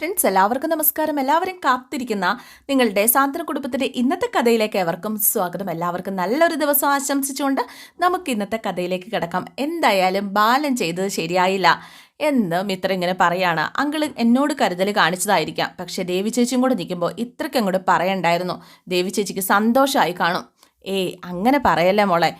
Friends എല്ലാവർക്കും നമസ്കാരം. എല്ലാവരും കാത്തിരിക്കുന്ന നിങ്ങളുടെ സാന്ത്വന കുടുംബത്തിന്റെ ഇന്നത്തെ കഥയിലേക്ക് എവർക്കും സ്വാഗതം. എല്ലാവർക്കും നല്ലൊരു ദിവസം ആശംസിച്ചുകൊണ്ട് നമുക്ക് ഇന്നത്തെ കഥയിലേക്ക് കിടക്കാം. എന്തായാലും ബാലൻ ചെയ്തത് ശരിയായില്ല എന്ന് മിത്ര ഇങ്ങനെ പറയാണ്. അങ്കിൾ എന്നോട് കരുതൽ കാണിച്ചതായിരിക്കാം. പക്ഷേ ദേവി ചേച്ചിയും കൂടെ നിൽക്കുമ്പോൾ ഇത്രയ്ക്ക് അങ്ങോട്ട് പറയണ്ടായിരുന്നു. ദേവി ചേച്ചിക്ക് സന്തോഷമായി കാണും. ഏയ് അങ്ങനെ പറയല്ലേ മോളെ.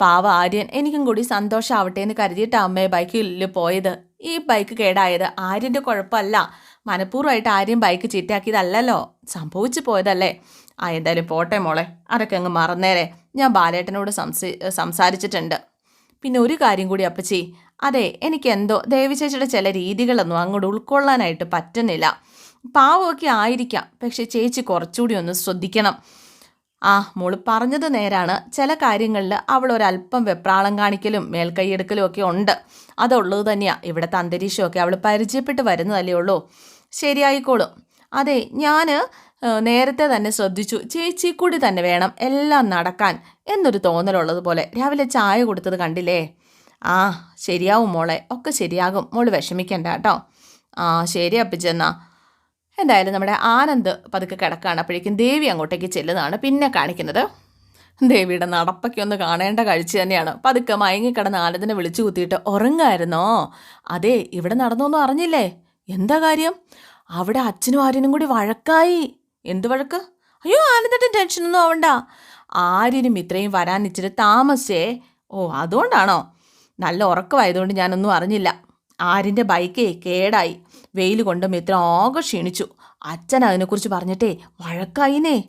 പാവ ആര്യൻ എനിക്കും കൂടി സന്തോഷമാവട്ടെ എന്ന് കരുതിയിട്ട് അമ്മയെ ബൈക്കിൽ പോയത്. ഈ ബൈക്ക് കേടായത് ആര്യന്റെ കുഴപ്പമല്ല. മനഃപൂർവമായിട്ട് ആര്യം ബൈക്ക് ചീറ്റാക്കിയതല്ലോ സംഭവിച്ചു പോയതല്ലേ. ആ എന്തായാലും പോട്ടെ മോളെ. അതൊക്കെ അങ്ങ് മറന്നേരെ. ഞാൻ ബാലേട്ടനോട് സംസ സംസാരിച്ചിട്ടുണ്ട്. പിന്നെ ഒരു കാര്യം കൂടി അപ്പച്ചി. അതെ എനിക്കെന്തോ ദേവി ചേച്ചിയുടെ ചില രീതികളൊന്നും അങ്ങോട്ട് ഉൾക്കൊള്ളാനായിട്ട് പറ്റുന്നില്ല. പാവമൊക്കെ ആയിരിക്കാം. പക്ഷെ ചേച്ചി കുറച്ചുകൂടി ഒന്ന് ശ്രദ്ധിക്കണം. ആ മോൾ പറഞ്ഞത് നേരാണ്. ചില കാര്യങ്ങളിൽ അവൾ ഒരല്പം വെപ്രാളം കാണിക്കലും മേൽക്കൈയെടുക്കലും ഒക്കെ ഉണ്ട്. അതുള്ളത് തന്നെയാണ് ഇവിടുത്തെ അന്തരീക്ഷമൊക്കെ അവൾ പരിചയപ്പെട്ട് വരുന്നതല്ലേ ഉള്ളൂ. ശരിയായിക്കോളും. അതെ ഞാൻ നേരത്തെ തന്നെ ശ്രദ്ധിച്ചു. ചേച്ചി കൂടി തന്നെ വേണം എല്ലാം നടക്കാൻ എന്നൊരു തോന്നലുള്ളതുപോലെ. രാവിലെ ചായ കൊടുത്തത് കണ്ടില്ലേ? ആ ശരിയാവും മോളെ. ഒക്കെ ശരിയാകും. മോൾ വിഷമിക്കണ്ട കേട്ടോ. ആ ശരി അപ്പിച്ചെന്നാ. എന്തായാലും നമ്മുടെ ആനന്ദ് പതുക്കെ കിടക്കുകയാണ് അപ്പോഴേക്കും ദേവി അങ്ങോട്ടേക്ക് ചെല്ലുന്നതാണ് പിന്നെ കാണിക്കുന്നത്. ദേവിയുടെ നടപ്പൊക്കെ ഒന്ന് കാണേണ്ട കാഴ്ച തന്നെയാണ്. പതുക്കെ മയങ്ങിക്കിടന്ന് ആനന്ദിനെ വിളിച്ചു കുത്തിയിട്ട് ഉറങ്ങായിരുന്നോ? അതെ ഇവിടെ നടന്നൊന്നും അറിഞ്ഞില്ലേ? എന്താ കാര്യം? അവിടെ അച്ഛനും ആര്യനും കൂടി വഴക്കായി. എന്ത് വഴക്ക്? അയ്യോ ആനന്ദിന്റെ ടെൻഷനൊന്നും ആവണ്ട. ആര്യനും ഇത്രയും വരാൻ ഇച്ചിരി താമസിച്ചേ. ഓ അതുകൊണ്ടാണോ? നല്ല ഉറക്കമായതുകൊണ്ട് ഞാനൊന്നും അറിഞ്ഞില്ല. ആര്യന്റെ ബൈക്കേ കേടായി. വെയിൽ കൊണ്ട് മിത്രം ആകെ ക്ഷീണിച്ചു. അച്ഛൻ അതിനെക്കുറിച്ച് പറഞ്ഞിട്ടേ വഴക്കായിനേ.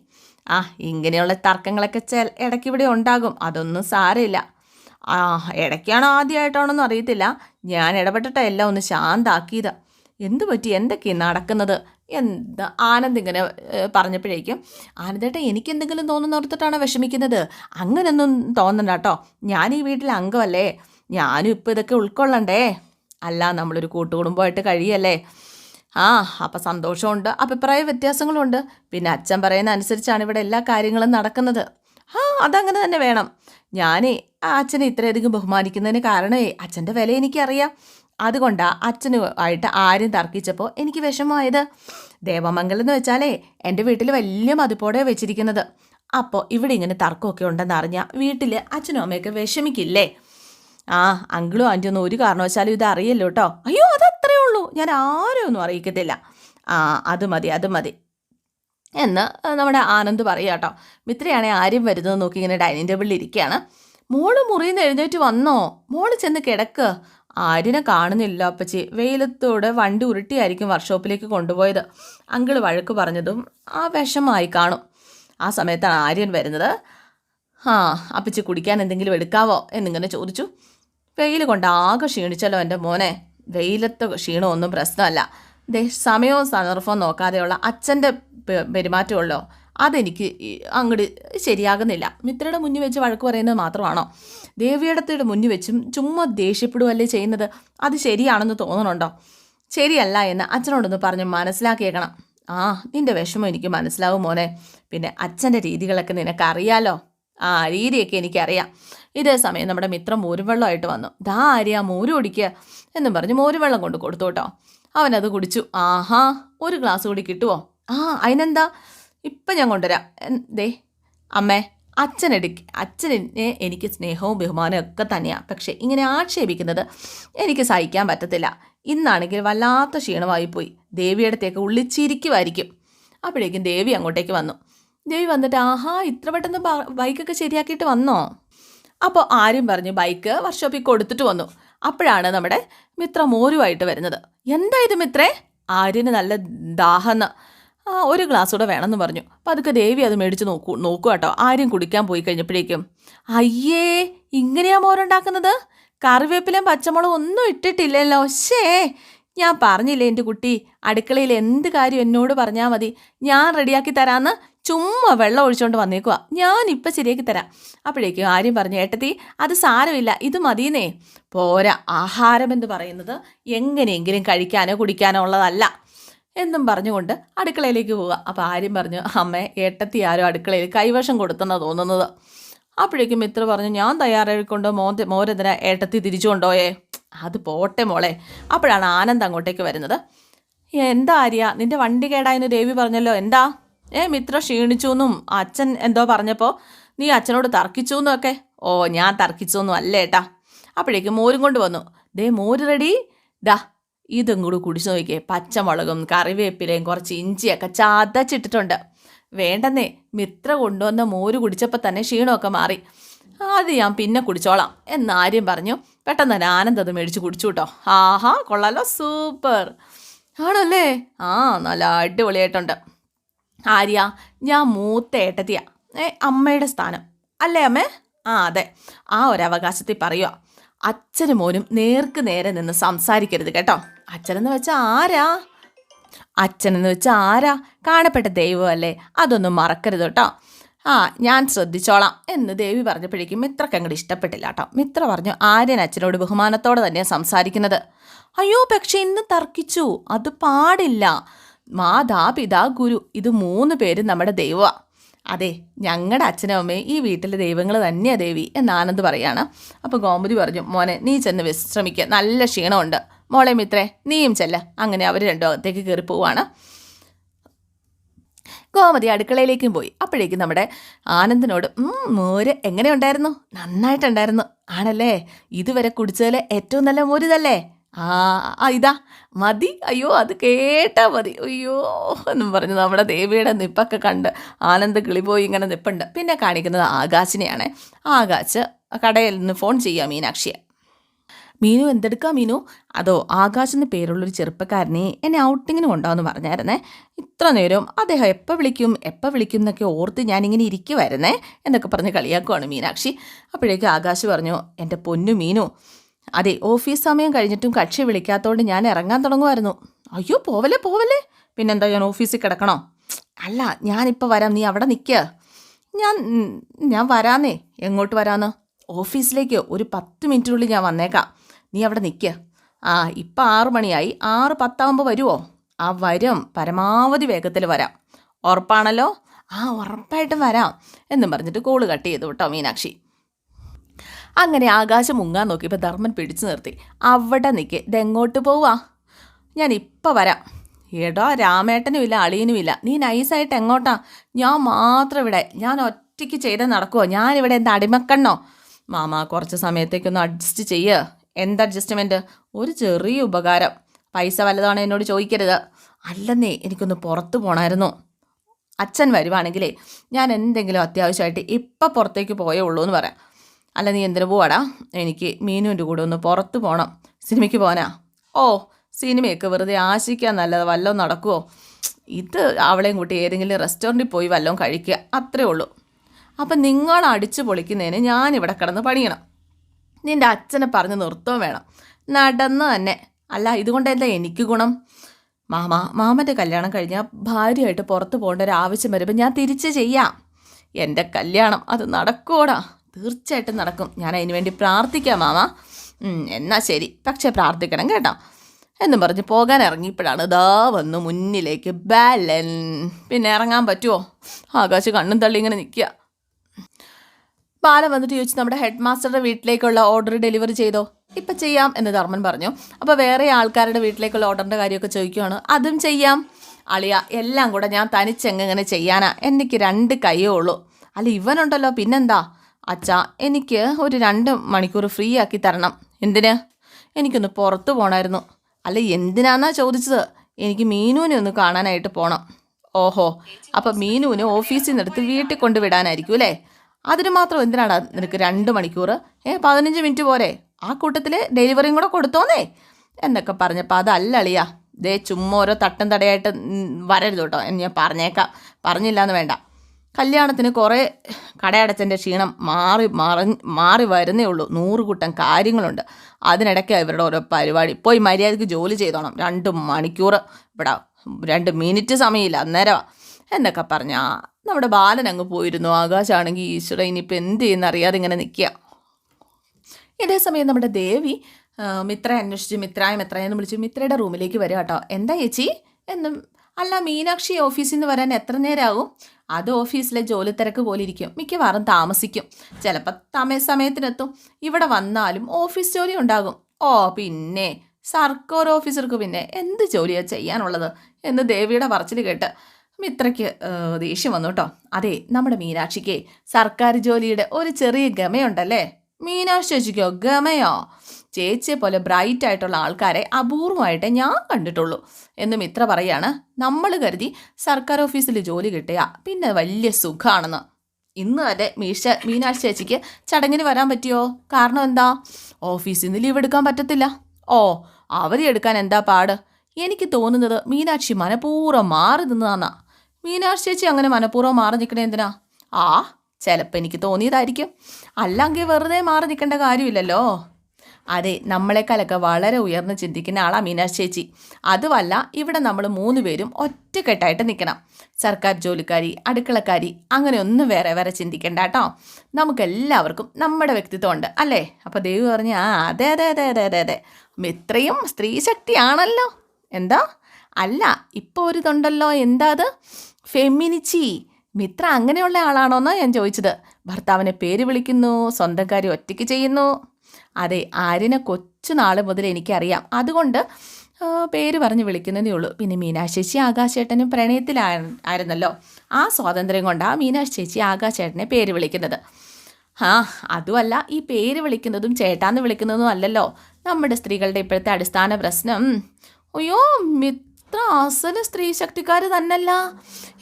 ആ ഇങ്ങനെയുള്ള തർക്കങ്ങളൊക്കെ ചെ ഇടയ്ക്ക് ഇവിടെ ഉണ്ടാകും. അതൊന്നും സാരമില്ല. ആ ഇടയ്ക്കാണോ ആദ്യമായിട്ടാണോന്നും അറിയത്തില്ല. ഞാൻ ഇടപെട്ടിട്ട് എല്ലാം ഒന്ന് ശാന്താക്കിയത്. എന്തു പറ്റി? എന്തൊക്കെയാണ് നടക്കുന്നത്? എന്താ? ആനന്ദ് ഇങ്ങനെ പറഞ്ഞപ്പോഴേക്കും ആനന്ദേട്ട എനിക്ക് എന്തെങ്കിലും തോന്നുന്നോർത്തിട്ടാണോ വിഷമിക്കുന്നത്? അങ്ങനെയൊന്നും തോന്നണ്ട കേട്ടോ. ഞാൻ ഈ വീട്ടിലെ അംഗമല്ലേ. ഞാനും ഇപ്പോൾ ഇതൊക്കെ ഉൾക്കൊള്ളണ്ടേ. അല്ല നമ്മളൊരു കൂട്ടുകുടുംബമായിട്ട് കഴിയല്ലേ? ആ അപ്പം സന്തോഷമുണ്ട് അഭിപ്രായ വ്യത്യാസങ്ങളുണ്ട്. പിന്നെ അച്ഛൻ പറയുന്ന അനുസരിച്ചാണ് ഇവിടെ എല്ലാ കാര്യങ്ങളും നടക്കുന്നത്. ആ അതങ്ങനെ തന്നെ വേണം. ഞാനേ ആ അച്ഛനെ ഇത്രയധികം ബഹുമാനിക്കുന്നതിന് കാരണമേ അച്ഛന്റെ വില എനിക്കറിയാം. അതുകൊണ്ടാണ് അച്ഛനുമായിട്ട് ആരും തർക്കിച്ചപ്പോൾ എനിക്ക് വിഷമമായത്. ദേവമംഗലം എന്ന് വെച്ചാലേ എന്റെ വീട്ടിൽ വലിയ മതിപ്പോടെ വെച്ചിരിക്കുന്നത്. അപ്പോൾ ഇവിടെ ഇങ്ങനെ തർക്കമൊക്കെ ഉണ്ടെന്ന് അറിഞ്ഞാൽ വീട്ടിൽ അച്ഛനും അമ്മയൊക്കെ വിഷമിക്കില്ലേ? ആ അങ്കിളും ആന്റി ഒന്നും ഒരു കാരണവശാലും ഇത് അറിയല്ലോ കേട്ടോ. അയ്യോ അതത്രേ ഉള്ളൂ. ഞാൻ ആരും ഒന്നും അറിയിക്കത്തില്ല. ആ അത് മതി അത് മതി. എന്ന് നമ്മുടെ ആനന്ദ് പറയുക കേട്ടോ. മിത്രയാണെങ്കിൽ ആരും വരുന്നത് നോക്കി ഇങ്ങനെ ഡൈനിങ് ടേബിളിൽ ഇരിക്കുകയാണ്. മോൾ മുറിയിൽ നിന്ന് എഴുന്നേറ്റ് വന്നോ? മോൾ ചെന്ന് കിടക്ക്. ആര്യനെ കാണുന്നില്ല അപ്പച്ചി. വെയിലത്തോടെ വണ്ടി ഉരുട്ടിയായിരിക്കും വർക്ക്ഷോപ്പിലേക്ക് കൊണ്ടുപോയത്. അങ്കിൾ വഴക്ക് പറഞ്ഞതും ആ വിഷമായി കാണും. ആ സമയത്താണ് ആര്യൻ വരുന്നത്. ആ അപ്പച്ചി കുടിക്കാൻ എന്തെങ്കിലും എടുക്കാവോ എന്നിങ്ങനെ ചോദിച്ചു. വെയിൽ കൊണ്ട് ആകെ ക്ഷീണിച്ചല്ലോ എന്റെ മോനെ. വെയിലത്തെ ക്ഷീണമൊന്നും പ്രശ്നമല്ല. ദേ സമയവും സന്ദർഭവും നോക്കാതെയുള്ള അച്ഛന്റെ പെരുമാറ്റമുള്ളോ? അതെനിക്ക് അങ്ങോട്ട് ശരിയാകുന്നില്ല. മിത്രയുടെ മുന്നിൽ വെച്ച് വഴക്ക് പറയുന്നത് മാത്രമാണോ? ദേവിയടത്തയുടെ മുന്നിൽ വെച്ചും ചുമ്മാ ദേഷ്യപ്പെടുകയല്ലേ ചെയ്യുന്നത്? അത് ശരിയാണെന്ന് തോന്നണുണ്ടോ? ശരിയല്ല എന്ന് അച്ഛനോടൊന്ന് പറഞ്ഞ് മനസ്സിലാക്കിയേക്കണം. ആ നിന്റെ വിഷമം എനിക്ക് മനസ്സിലാവും മോനെ. പിന്നെ അച്ഛന്റെ രീതികളൊക്കെ നിനക്കറിയാലോ? ആ രീതിയൊക്കെ എനിക്കറിയാം. ഇതേ സമയം നമ്മുടെ മിത്രം മോരുവെള്ളമായിട്ട് വന്നു. ദാ ആര്യ മോര് കുടിക്കുക എന്നും പറഞ്ഞ് മോരുവെള്ളം കൊണ്ട് കൊടുത്തു കേട്ടോ. അവനത് കുടിച്ചു. ആഹാ ഒരു ഗ്ലാസ് കൂടി കിട്ടുമോ ആ അതിനെന്താ? ഇപ്പം ഞാൻ കൊണ്ടുവരാം. ദേ അമ്മേ അച്ഛനെടുക്ക അച്ഛനെ എനിക്ക് സ്നേഹവും ബഹുമാനവും ഒക്കെ തന്നെയാണ് പക്ഷേ ഇങ്ങനെ ആക്ഷേപിക്കുന്നത് എനിക്ക് സഹിക്കാൻ പറ്റത്തില്ല. ഇന്നാണെങ്കിൽ വല്ലാത്ത ക്ഷീണമായി പോയി. ദേവിയടുത്തേക്ക് ഉള്ളിച്ചിരിക്കുമായിരിക്കും അപ്പോഴേക്കും ദേവി അങ്ങോട്ടേക്ക് വന്നു. ദേവി വന്നിട്ട് ആഹാ ഇത്ര പെട്ടെന്ന് ബൈക്കൊക്കെ ശരിയാക്കിയിട്ട് വന്നോ? അപ്പോൾ ആരും പറഞ്ഞ് ബൈക്ക് വർക്ക്ഷോപ്പിൽ കൊടുത്തിട്ട് വന്നു. അപ്പോഴാണ് നമ്മുടെ മിത്ര മോരുമായിട്ട് വരുന്നത്. എന്താ ഇത് മിത്രേ? ആര്യന് നല്ല ദാഹന്ന് ഒരു ഗ്ലാസ് കൂടെ വേണമെന്ന് പറഞ്ഞു. അപ്പം അതൊക്കെ ദേവി അത് മേടിച്ച് നോക്കൂ നോക്കൂ കേട്ടോ. ആരും കുടിക്കാൻ പോയി കഴിഞ്ഞപ്പോഴേക്കും അയ്യേ ഇങ്ങനെയാ മോരുണ്ടാക്കുന്നത്? കറിവേപ്പിലും പച്ചമുളകും ഒന്നും ഇട്ടിട്ടില്ലല്ലോ. ശേ ഞാൻ പറഞ്ഞില്ലേ എന്റെ കുട്ടി അടുക്കളയിൽ എന്ത് കാര്യം എന്നോട് പറഞ്ഞാൽ മതി. ഞാൻ റെഡിയാക്കി തരാമെന്ന് ചുമ്മാ വെള്ളം ഒഴിച്ചുകൊണ്ട് വന്നേക്കുക ഇപ്പം ശരിയാക്കി തരാം. അപ്പോഴേക്കും ആര്യം പറഞ്ഞു ഏട്ടത്തി അത് സാരമില്ല ഇത് മതിയെന്നേ. പോരാ ആഹാരം എന്ന് പറയുന്നത് എങ്ങനെയെങ്കിലും കഴിക്കാനോ കുടിക്കാനോ ഉള്ളതല്ല. എന്നും പറഞ്ഞുകൊണ്ട് അടുക്കളയിലേക്ക് പോവുക. അപ്പോൾ ആര്യം പറഞ്ഞു അമ്മ ഏട്ടത്തി ആരോ അടുക്കളയിൽ കൈവശം കൊടുത്തെന്നാണ് തോന്നുന്നത്. അപ്പോഴേക്കും മിത്ര പറഞ്ഞു ഞാൻ തയ്യാറായിക്കൊണ്ട്? മോന്ത മോരെന്തിന ഏട്ടത്തി തിരിച്ചു കൊണ്ടോയേ അത് പോട്ടെ മോളെ. അപ്പോഴാണ് ആനന്ദ് അങ്ങോട്ടേക്ക് വരുന്നത്. എന്താ ആര്യ നിന്റെ വണ്ടി കേടായെന്ന് ദേവി പറഞ്ഞല്ലോ എന്താ? ഏ മിത്ര ക്ഷീണിച്ചു എന്നും അച്ഛൻ എന്തോ പറഞ്ഞപ്പോൾ നീ അച്ഛനോട് തർക്കിച്ചു എന്നൊക്കെ ഓ ഞാൻ തർക്കിച്ചു ഒന്നും അല്ല ഏട്ടാ. അപ്പോഴേക്കും മോരും കൊണ്ട് വന്നു. ദേ മോര് റെഡി. ദാ ഇതും കൂടി കുടിച്ചു നോക്കിയേ പച്ചമുളകും കറിവേപ്പിലയും കുറച്ച് ഇഞ്ചിയൊക്കെ ചതച്ചിട്ടിട്ടുണ്ട്. വേണ്ടെന്നേ മിത്ര കൊണ്ടുവന്ന മോര് കുടിച്ചപ്പോൾ തന്നെ ക്ഷീണമൊക്കെ മാറി. അത് ഞാൻ പിന്നെ കുടിച്ചോളാം എന്ന് ആര്യം പറഞ്ഞു. പെട്ടെന്ന് തന്നെ ആനന്ദ് അത് മേടിച്ച് കുടിച്ചു കേട്ടോ. ആഹാ കൊള്ളാലോ സൂപ്പർ. ആണല്ലേ? ആ നല്ല അടിപൊളിയായിട്ടുണ്ട്. ആര്യ ഞാൻ മൂത്ത ഏട്ടത്തിയ. ഏ അമ്മയുടെ സ്ഥാനം. അല്ലേ അമ്മേ? ആ അതെ. ആ ഒരു അവകാശത്തിൽ പറയുക അച്ഛനും മോനും നേർക്ക് നേരെ നിന്ന് സംസാരിക്കരുത് കേട്ടോ. അച്ഛനെന്ന് വെച്ചാൽ ആരാ? അച്ഛനെന്ന് വെച്ചാൽ ആരാ? കാണപ്പെട്ട ദൈവമല്ലേ? അതൊന്നും മറക്കരുത് കേട്ടോ. ആ ഞാൻ ശ്രദ്ധിച്ചോളാം എന്ന് ദേവി പറഞ്ഞപ്പോഴേക്കും മിത്രക്ക് അങ്ങോട്ട് ഇഷ്ടപ്പെട്ടില്ല കേട്ടോ. മിത്ര പറഞ്ഞു ആര്യൻ അച്ഛനോട് ബഹുമാനത്തോടെ തന്നെയാണ് സംസാരിക്കുന്നത്. അയ്യോ പക്ഷെ ഇന്ന് തർക്കിച്ചു. അത് പാടില്ല. മാതാ പിതാ ഗുരു ഇത് മൂന്ന് പേരും നമ്മുടെ ദൈവമാണ് അതെ ഞങ്ങളുടെ അച്ഛനും അമ്മയും ഈ വീട്ടിലെ ദൈവങ്ങൾ തന്നെയാണ് ദേവി എന്ന് ആനന്ദ് പറയാണ്. അപ്പോൾ ഗോമതി പറഞ്ഞു മോനെ നീ ചെന്ന് വിശ്രമിക്കുക നല്ല ക്ഷീണമുണ്ട്. മോളെ മിത്രേ നീയും ചെല്ല. അങ്ങനെ അവർ രണ്ടു അകത്തേക്ക് കയറി പോവാണ്. ഗോമതി അടുക്കളയിലേക്കും പോയി. അപ്പോഴേക്കും നമ്മുടെ ആനന്ദിനോട് "ഉം, മോര് എങ്ങനെയുണ്ടായിരുന്നു? നന്നായിട്ടുണ്ടായിരുന്നു. ആണല്ലേ? ഇതുവരെ കുടിച്ചതിൽ ഏറ്റവും നല്ല മോര് ഇതല്ലേ? ആ ആ, ഇതാ. മതി. അയ്യോ അത് കേട്ടാൽ മതി. അയ്യോ എന്നും പറഞ്ഞു നമ്മുടെ ദേവിയുടെ നിപ്പൊക്കെ കണ്ട് ആനന്ദ് കിളിപോയി ഇങ്ങനെ നിപ്പുണ്ട്. പിന്നെ കാണിക്കുന്നത് ആകാശിനെയാണ്. ആകാശ് കടയിൽ നിന്ന് ഫോൺ ചെയ്യുക മീനാക്ഷിയെ. മീനു എന്തെടുക്കാം മീനു? അതോ ആകാശ് എന്ന് പേരുള്ളൊരു ചെറുപ്പക്കാരനെ എന്നെ ഔട്ടിങ്ങിന് കൊണ്ടാന്ന് പറഞ്ഞായിരുന്നേ? ഇത്ര നേരം അദ്ദേഹം എപ്പോൾ വിളിക്കും എപ്പോൾ വിളിക്കും എന്നൊക്കെ ഓർത്ത് ഞാനിങ്ങനെ ഇരിക്കുമായിരുന്നേ എന്നൊക്കെ പറഞ്ഞ് കളിയാക്കുവാണ് മീനാക്ഷി. അപ്പോഴേക്കും ആകാശ് പറഞ്ഞു എന്റെ പൊന്നു മീനു അതെ ഓഫീസ് സമയം കഴിഞ്ഞിട്ടും കക്ഷി വിളിക്കാത്തതുകൊണ്ട് ഞാൻ ഇറങ്ങാൻ തുടങ്ങുമായിരുന്നു. അയ്യോ പോവല്ലേ പോവല്ലേ? പിന്നെന്താ ഞാൻ ഓഫീസിൽ കിടക്കണോ? അല്ല ഞാനിപ്പോൾ വരാം. നീ അവിടെ നിൽക്കുക ഞാൻ ഞാൻ വരാന്നേ. എങ്ങോട്ട് വരാന്ന്? ഓഫീസിലേക്ക് ഒരു പത്ത് മിനിറ്റിനുള്ളിൽ ഞാൻ വന്നേക്കാം. നീ അവിടെ നിൽക്കുക ആ ഇപ്പം ആറ് മണിയായി. ആറ് പത്താകുമ്പോൾ വരുമോ ആ വരും. പരമാവധി വേഗത്തിൽ വരാം. ഉറപ്പാണല്ലോ? ആ ഉറപ്പായിട്ടും വരാം. എന്നും പറഞ്ഞിട്ട് കോൾ കട്ട് ചെയ്തു കേട്ടോ മീനാക്ഷി. അങ്ങനെ ആകാശം മുങ്ങാൻ നോക്കിയപ്പോൾ ധർമ്മൻ പിടിച്ചു നിർത്തി. അവിടെ നിൽക്കെ ഇതെങ്ങോട്ട് പോവാ? ഞാൻ ഇപ്പം വരാം. എടോ രാമേട്ടനും ഇല്ല അളിയനും ഇല്ല നീ നൈസായിട്ട് എങ്ങോട്ടാ? ഞാൻ മാത്രം ഇവിടെ. ഞാൻ ഒറ്റയ്ക്ക് ചെയ്ത് നടക്കുമോ ഞാനിവിടെ എന്താ അടിമക്കണ്ണോ? മാമ കുറച്ച് സമയത്തേക്കൊന്ന് അഡ്ജസ്റ്റ് ചെയ്യുക എന്ത് അഡ്ജസ്റ്റ്മെന്റ് ഒരു ചെറിയ ഉപകാരം. പൈസ വല്ലതാണ് എന്നോട് ചോദിക്കരുത്. അല്ലെന്നേ എനിക്കൊന്ന് പുറത്ത് പോകണമായിരുന്നു അച്ഛൻ വരുവാണെങ്കിലേ ഞാൻ എന്തെങ്കിലും അത്യാവശ്യമായിട്ട് ഇപ്പം പുറത്തേക്ക് പോയേ ഉള്ളൂ എന്ന് പറയാം. അല്ല നീ എന്തിനു പോവാടാ? എനിക്ക് മീനുവിന്റെ കൂടെ ഒന്ന് പുറത്ത് പോകണം സിനിമയ്ക്ക് പോകാനാ? ഓ സിനിമയൊക്കെ വെറുതെ ആശിക്കാൻ നല്ലത്. വല്ലതും നടക്കുമോ ഇത് അവളെയും കൂട്ടി ഏതെങ്കിലും റെസ്റ്റോറന്റിൽ പോയി വല്ലതും കഴിക്കുക. അത്രേ ഉള്ളൂ. അപ്പം നിങ്ങൾ അടിച്ചു പൊളിക്കുന്നതിന് ഞാനിവിടെ കിടന്ന് പണിയണം. നിന്റെ അച്ഛനെ പറഞ്ഞ് നിർത്തവും വേണം. നടന്ന് തന്നെ. അല്ല ഇതുകൊണ്ട് എന്താ എനിക്ക് ഗുണം? മാമ മാമന്റെ കല്യാണം കഴിഞ്ഞാൽ ഭാര്യയായിട്ട് പുറത്ത് പോകേണ്ട ഒരു ആവശ്യം വരുമ്പോൾ ഞാൻ തിരിച്ച് ചെയ്യാം. എന്റെ കല്യാണം അത് നടക്കൂടാ. തീർച്ചയായിട്ടും നടക്കും. ഞാൻ അതിന് വേണ്ടി പ്രാർത്ഥിക്കാം മാമ. എന്നാൽ എന്നാ ശരി. പക്ഷേ പ്രാർത്ഥിക്കണം കേട്ടോ. എന്നും പറഞ്ഞ് പോകാൻ ഇറങ്ങിയപ്പോഴാണ് ദാ വന്ന് മുന്നിലേക്ക് ബാലൻ. പിന്നെ ഇറങ്ങാൻ പറ്റുമോ ആകാശ് കണ്ണും തള്ളി ഇങ്ങനെ നിൽക്കുക. ബാല വന്നിട്ട് ചോദിച്ചു നമ്മുടെ ഹെഡ് മാസ്റ്ററുടെ വീട്ടിലേക്കുള്ള ഓർഡർ ഡെലിവറി ചെയ്തോ? ഇപ്പം ചെയ്യാം എന്ന് ധർമ്മൻ പറഞ്ഞു. അപ്പോൾ വേറെ ആൾക്കാരുടെ വീട്ടിലേക്കുള്ള ഓർഡറിന്റെ കാര്യമൊക്കെ ചോദിക്കുവാണ്. അതും ചെയ്യാം. അളിയ എല്ലാം കൂടെ ഞാൻ തനിച്ചെങ്ങനെ ചെയ്യാനാ. എനിക്ക് രണ്ട് കൈയേ ഉള്ളൂ. അല്ല ഇവനുണ്ടല്ലോ. പിന്നെന്താ? അച്ഛാ എനിക്ക് ഒരു രണ്ട് മണിക്കൂർ ഫ്രീ ആക്കി തരണം. എന്തിന്? എനിക്കൊന്ന് പുറത്ത് പോകണമായിരുന്നു അല്ല എന്തിനാന്നാ ചോദിച്ചത്? എനിക്ക് മീനുവിനെ ഒന്ന് കാണാനായിട്ട് പോകണം ഓഹോ അപ്പം മീനുവിനെ ഓഫീസിൽ നിന്ന് എടുത്ത് വീട്ടിൽ കൊണ്ടുവിടാനായിരിക്കും അല്ലേ? അതിന് മാത്രം എന്തിനാണ് നിനക്ക് രണ്ട് മണിക്കൂർ? ഏ പതിനഞ്ച് മിനിറ്റ് പോരെ. ആ കൂട്ടത്തിൽ ഡെലിവറിയും കൂടെ കൊടുത്തോന്നേ. എന്നൊക്കെ പറഞ്ഞപ്പോൾ അതല്ല അളിയാ. ദേ ചുമ്മാ ഓരോ തട്ടം തടയായിട്ട് വരരുത് കേട്ടോ. ഞാൻ പറഞ്ഞേക്കാം. പറഞ്ഞില്ല എന്ന് വേണ്ട. കല്യാണത്തിന് കുറേ കടയടച്ചന്റെ ക്ഷീണം മാറി മറി മാറി വരുന്നേ ഉള്ളൂ. നൂറ് കൂട്ടം കാര്യങ്ങളുണ്ട്. അതിനിടയ്ക്ക് ഇവരുടെ ഓരോ പരിപാടി. പോയി മര്യാദയ്ക്ക് ജോലി ചെയ്തോണം. രണ്ട് മണിക്കൂർ ഇവിടെ രണ്ട് മിനിറ്റ് സമയമില്ല അന്നേരമാണ് എന്നൊക്കെ പറഞ്ഞാ നമ്മുടെ ബാലൻ അങ്ങ് പോയിരുന്നു. ആകാശാണെങ്കിൽ ഈശ്വര ഇനിയിപ്പോൾ എന്ത് ചെയ്യുന്ന അറിയാതെ ഇങ്ങനെ നിൽക്കുക. ഇതേ സമയം നമ്മുടെ ദേവി മിത്ര മിത്രയെ അന്വേഷിച്ച് മിത്രായ മിത്രയെന്ന് വിളിച്ച് മിത്രയുടെ റൂമിലേക്ക് വരിക കേട്ടോ. എന്താ ചേച്ചി? എന്നും അല്ല മീനാക്ഷി ഓഫീസിൽ നിന്ന് വരാൻ എത്ര നേരമാകും അത് ഓഫീസിലെ ജോലി തിരക്ക് പോലെ ഇരിക്കും മിക്കവാറും താമസിക്കും. ചിലപ്പോൾ തമേ സമയത്തിനെത്തും. ഇവിടെ വന്നാലും ഓഫീസ് ജോലി ഉണ്ടാകും. ഓ പിന്നെ സർക്കാർ ഓഫീസർക്ക് പിന്നെ എന്ത് ജോലിയാണ് ചെയ്യാനുള്ളത്? എന്ന് ദേവിയുടെ പറച്ചിൽ കേട്ട് മിത്രയ്ക്ക് ദേഷ്യം വന്നു കേട്ടോ. അതെ നമ്മുടെ മീനാക്ഷിക്ക് സർക്കാർ ജോലിയുടെ ഒരു ചെറിയ ഗമയുണ്ടല്ലേ? മീനാക്ഷി ചേച്ചിക്കോ ഗമയോ? ചേച്ചിയെ പോലെ ബ്രൈറ്റ് ആയിട്ടുള്ള ആൾക്കാരെ അപൂർവമായിട്ടേ ഞാൻ കണ്ടിട്ടുള്ളൂ. എന്ന് മിത്ര പറയാണ് നമ്മൾ കരുതി സർക്കാർ ഓഫീസിൽ ജോലി കിട്ടിയ പിന്നെ വലിയ സുഖമാണെന്ന് ഇന്ന് വരെ മീശ മീനാക്ഷി ചേച്ചിക്ക് ചടങ്ങിന് വരാൻ പറ്റിയോ? കാരണം എന്താ? ഓഫീസിൽ നിന്ന് ലീവ് എടുക്കാൻ പറ്റത്തില്ല. ഓ അവധി എടുക്കാൻ എന്താ പാട്? എനിക്ക് തോന്നുന്നത് മീനാക്ഷി മനഃപൂർവം മാറി നിന്നതാന്നാ. മീനാക്ഷി ചേച്ചി അങ്ങനെ മനഃപൂർവം മാറി നിൽക്കണേ എന്തിനാ? ആ ചിലപ്പോൾ എനിക്ക് തോന്നിയതായിരിക്കും. അല്ലെങ്കിൽ വെറുതെ മാറി നിൽക്കേണ്ട കാര്യമില്ലല്ലോ. അതെ നമ്മളെക്കാളൊക്കെ വളരെ ഉയർന്ന് ചിന്തിക്കുന്ന ആളാണ് മീനാ ചേച്ചി. അതുമല്ല ഇവിടെ നമ്മൾ മൂന്ന് പേരും ഒറ്റക്കെട്ടായിട്ട് നിൽക്കണം സർക്കാർ ജോലിക്കാരി അടുക്കളക്കാരി അങ്ങനെയൊന്നും വേറെ വേറെ ചിന്തിക്കേണ്ട കേട്ടോ. നമുക്കെല്ലാവർക്കും നമ്മുടെ വ്യക്തിത്വം ഉണ്ട് അല്ലേ? അപ്പോൾ ദേവി പറഞ്ഞു ആ അതെ അതെ അതെ അതെ അതെ അതെ. ഇത്രയും സ്ത്രീ ശക്തിയാണല്ലോ. എന്താ? അല്ല ഇപ്പോൾ ഒരു ഇതുണ്ടല്ലോ. എന്താ അത്? ഫെമിനിച്ചി. മിത്ര അങ്ങനെയുള്ള ആളാണോന്നാണ് ഞാൻ ചോദിച്ചത്. ഭർത്താവിനെ പേര് വിളിക്കുന്നു സ്വന്തം കാര്യം ഒറ്റയ്ക്ക് ചെയ്യുന്നു. അതെ ആര്യനെ കൊച്ചുനാൾ മുതൽ എനിക്കറിയാം. അതുകൊണ്ട് പേര് പറഞ്ഞ് വിളിക്കുന്നതേ ഉള്ളൂ. പിന്നെ മീനാക്ഷി ചേച്ചി ആകാശേട്ടനും പ്രണയത്തിലായിരുന്നല്ലോ ആ സ്വാതന്ത്ര്യം കൊണ്ടാണ് മീനാക്ഷി ചേച്ചി ആകാശേട്ടനെ പേര് വിളിക്കുന്നത്. ആ അതുമല്ല ഈ പേര് വിളിക്കുന്നതും ചേട്ടാന്ന് വിളിക്കുന്നതും അല്ലല്ലോ. നമ്മുടെ സ്ത്രീകളുടെ ഇപ്പോഴത്തെ അടിസ്ഥാന പ്രശ്നം. അയ്യോ മിത്ര അസൽ സ്ത്രീ ശക്തിക്കാർ തന്നല്ല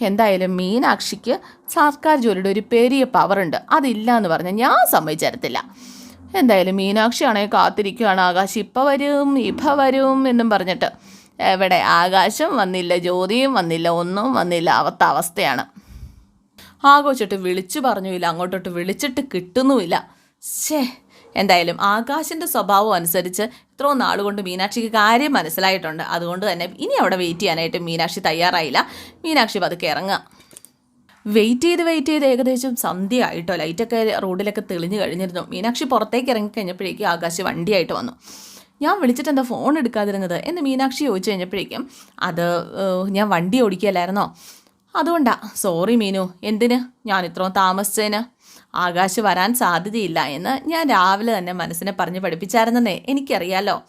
എന്തായാലും മീനാക്ഷിക്ക് സർക്കാർ ജോലിയുടെ ഒരു പെരിയ പവറുണ്ട് അതില്ല എന്ന് പറഞ്ഞാൽ ഞാൻ സമ്മതിച്ചു തരത്തില്ല എന്തായാലും മീനാക്ഷിയാണെങ്കിൽ കാത്തിരിക്കുകയാണ് ആകാശ് ഇപ്പം വരും ഇപ്പം വരും എന്നും പറഞ്ഞിട്ട്. എവിടെ? ആകാശം വന്നില്ല ജ്യോതിയും വന്നില്ല ഒന്നും വന്നില്ല. അവത്ത അവസ്ഥയാണ്. ആഘോഷിട്ട് വിളിച്ചു പറഞ്ഞുമില്ല അങ്ങോട്ടോട്ട് വിളിച്ചിട്ട് കിട്ടുന്നുമില്ല. ശേ എന്തായാലും ആകാശിന്റെ സ്വഭാവം അനുസരിച്ച് ഇത്രയും നാളുകൊണ്ട് മീനാക്ഷിക്ക് കാര്യം മനസ്സിലായിട്ടുണ്ട്. അതുകൊണ്ട് തന്നെ ഇനി അവിടെ വെയിറ്റ് ചെയ്യാനായിട്ട് മീനാക്ഷി തയ്യാറായില്ല. മീനാക്ഷി പതുക്കെ ഇറങ്ങുക. വെയിറ്റ് ചെയ്ത് വെയിറ്റ് ചെയ്ത് ഏകദേശം സന്ധ്യ ആയിട്ടോ ലൈറ്റൊക്കെ റോഡിലൊക്കെ തെളിഞ്ഞു കഴിഞ്ഞിരുന്നു. മീനാക്ഷി പുറത്തേക്ക് ഇറങ്ങി കഴിഞ്ഞപ്പോഴേക്കും ആകാശ് വണ്ടിയായിട്ട് വന്നു. ഞാൻ വിളിച്ചിട്ട് എന്താ ഫോൺ എടുക്കാതിരുന്നത്? എന്ന് മീനാക്ഷി ചോദിച്ചു കഴിഞ്ഞപ്പോഴേക്കും അത് ഞാൻ വണ്ടി ഓടിക്കുകയല്ലായിരുന്നോ? അതുകൊണ്ടാ. സോറി മീനു. എന്തിന്? ഞാൻ ഇത്രയും താമസിച്ചതിന് ആകാശ് വരാൻ സാധ്യതയില്ല എന്ന് ഞാൻ രാവിലെ തന്നെ മനസ്സിനെ പറഞ്ഞ് പഠിപ്പിച്ചായിരുന്നെന്നേ എനിക്കറിയാലോ.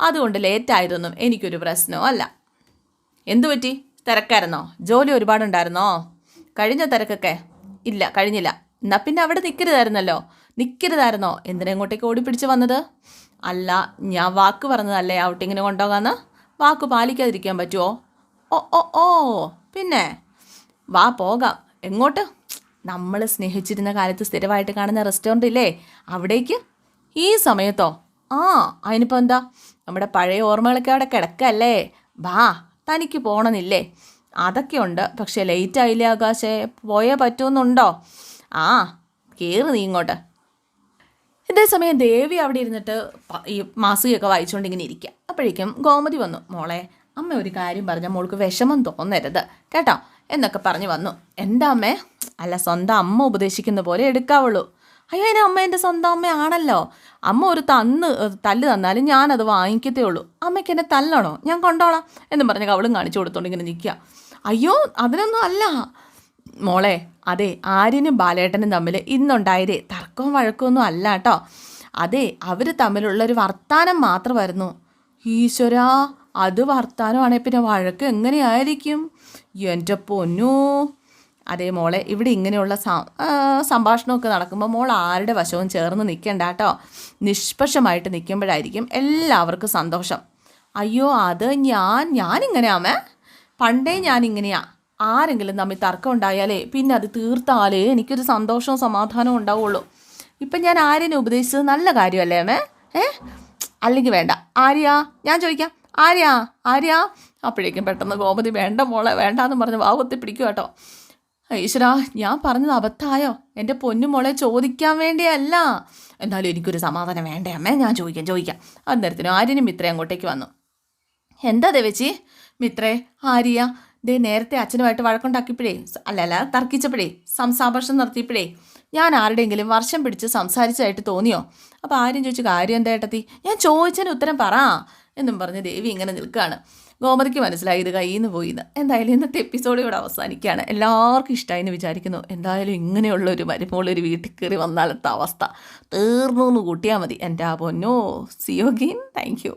അതുകൊണ്ട് ലേറ്റായതൊന്നും എനിക്കൊരു പ്രശ്നവും അല്ല. എന്തു പറ്റി തിരക്കായിരുന്നോ? ജോലി ഒരുപാടുണ്ടായിരുന്നോ? കഴിഞ്ഞ തിരക്കൊക്കെ? ഇല്ല കഴിഞ്ഞില്ല. എന്നാ പിന്നെ അവിടെ നിൽക്കരുതായിരുന്നല്ലോ നിൽക്കരുതായിരുന്നോ എന്തിനാ ഇങ്ങോട്ടേക്ക് ഓടിപ്പിടിച്ച് വന്നത്? അല്ല ഞാൻ വാക്ക് പറഞ്ഞതല്ലേ ഔട്ടിങ്ങിന് കൊണ്ടുപോകാന്ന്? വാക്ക് പാലിക്കാതിരിക്കാൻ പറ്റുമോ ഓ ഓ ഓ പിന്നെ? വാ പോകാം. എങ്ങോട്ട്? നമ്മൾ സ്നേഹിച്ചിരുന്ന കാലത്ത് സ്ഥിരമായിട്ട് കാണുന്ന റെസ്റ്റോറന്റ് ഇല്ലേ? അവിടേക്ക്? ഈ സമയത്തോ? ആ അതിനിപ്പോൾ എന്താ? നമ്മുടെ പഴയ ഓർമ്മകളൊക്കെ അവിടെ കിടക്കല്ലേ? വാ തനിക്ക് പോണമെന്നില്ലേ അതൊക്കെ ഉണ്ട്. പക്ഷേ ലേറ്റ് ആയില്ലേ ആകാശേ? പോയേ പറ്റുമെന്നുണ്ടോ ആ കയറി നീ ഇങ്ങോട്ട്. ഇതേ സമയം ദേവി അവിടെ ഇരുന്നിട്ട് ഈ മാസികയൊക്കെ വായിച്ചുകൊണ്ട് ഇങ്ങനെ ഇരിക്കുക അപ്പോഴേക്കും ഗോമതി വന്നു. മോളെ അമ്മ ഒരു കാര്യം പറഞ്ഞാൽ മോൾക്ക് വിഷമം തോന്നരുത്. കേട്ടോ? എന്നൊക്കെ പറഞ്ഞു വന്നു. എന്താ അമ്മേ? അല്ല സ്വന്തം അമ്മ ഉപദേശിക്കുന്ന പോലെ എടുക്കാവുള്ളൂ. അയ്യോ എന്റെ അമ്മ എന്റെ സ്വന്തം അമ്മയാണല്ലോ. അമ്മ ഒരു തന്ന് തല്ല് തന്നാലും ഞാനത് വാങ്ങിക്കത്തേ ഉള്ളൂ. അമ്മയ്ക്ക് എന്നെ തല്ലണോ? ഞാൻ കൊണ്ടോളാം. എന്ന് പറഞ്ഞ് അവളും കാണിച്ചു കൊടുത്തോണ്ട് ഇങ്ങനെ നിൽക്കുക അയ്യോ അതിനൊന്നും അല്ല. മോളെ അതെ ആര്യനും ബാലേട്ടനും തമ്മിൽ ഇന്നുണ്ടായതേ തർക്കവും വഴക്കമൊന്നും അല്ല കേട്ടോ. അതെ അവർ തമ്മിലുള്ളൊരു വർത്താനം മാത്രമായിരുന്നു. ഈശ്വരാ അത് വർത്താനമാണെങ്കിൽ പിന്നെ വഴക്ക് എങ്ങനെയായിരിക്കും? എന്റെ പൊന്നു. അതേ മോളെ ഇവിടെ ഇങ്ങനെയുള്ള സംഭാഷണമൊക്കെ നടക്കുമ്പോൾ മോൾ ആരുടെ വശവും ചേർന്ന് നിൽക്കണ്ട കേട്ടോ. നിഷ്പക്ഷമായിട്ട് നിൽക്കുമ്പോഴായിരിക്കും എല്ലാവർക്കും സന്തോഷം. അയ്യോ അത് ഞാൻ ഞാനിങ്ങനെയാമേ പണ്ടേ ഞാൻ ഇങ്ങനെയാ ആരെങ്കിലും തമ്മിൽ തർക്കം ഉണ്ടായാലേ പിന്നെ അത് തീർത്താലേ എനിക്കൊരു സന്തോഷവും സമാധാനവും ഉണ്ടാവുള്ളൂ. ഇപ്പം ഞാൻ ആര്യനെ ഉപദേശിച്ചത് നല്ല കാര്യമല്ലേ അമ്മേ? ഏ? അല്ലെങ്കിൽ വേണ്ട. ആര്യ? ഞാൻ ചോദിക്കാം. ആര്യ? ആര്യ? അപ്പോഴേക്കും പെട്ടെന്ന് ഗോമതി വേണ്ട മോളെ വേണ്ട എന്ന് പറഞ്ഞ് വാവത്തി പിടിക്കും കേട്ടോ ഈശ്വരാ ഞാൻ പറഞ്ഞത് അബദ്ധമായോ? എന്റെ പൊന്നു മോളെ ചോദിക്കാൻ വേണ്ടിയല്ല. എന്നാലും എനിക്കൊരു സമാധാനം വേണ്ടേ അമ്മേ? ഞാൻ ചോദിക്കാം ചോദിക്കാം. അന്നേരത്തിനും ആര്യനും ഇത്രയും അങ്ങോട്ടേക്ക് വന്നു. എന്താ ദേവച്ചി? മിത്രേ ഹാരിയ ദേ നേരത്തെ അച്ഛനുമായിട്ട് വഴക്കുണ്ടാക്കിയപ്പോഴേ സ- അല്ല അല്ല തർക്കിച്ചപ്പോഴേ സംസാപർഷം നടത്തിയപ്പോഴേ ഞാൻ ആരുടെയെങ്കിലും വർഷം പിടിച്ച് സംസാരിച്ചതായിട്ട് തോന്നിയോ? അപ്പോൾ ആരും ചോദിച്ചു കാര്യം എന്താ ഏട്ടത്തി? ഞാൻ ചോദിച്ചതിന് ഉത്തരം പറ എന്നും പറഞ്ഞ് ദേവി ഇങ്ങനെ നിൽക്കുകയാണ്. ഗോമതിക്ക് മനസ്സിലായി ഇത് കയ്യിൽ നിന്ന് എന്തായാലും ഇന്നത്തെ എപ്പിസോഡ് ഇവിടെ അവസാനിക്കുകയാണ്. എല്ലാവർക്കും ഇഷ്ടമായി എന്ന് വിചാരിക്കുന്നു. എന്തായാലും ഇങ്ങനെയുള്ള ഒരു മരുമോൾ ഒരു വീട്ടിൽ കയറി വന്നാലത്തെ അവസ്ഥ തീർന്നു എന്ന് കൂട്ടിയാൽ മതി. എന്റെ ആ പൊന്നോ സിയോഗീൻ താങ്ക് യു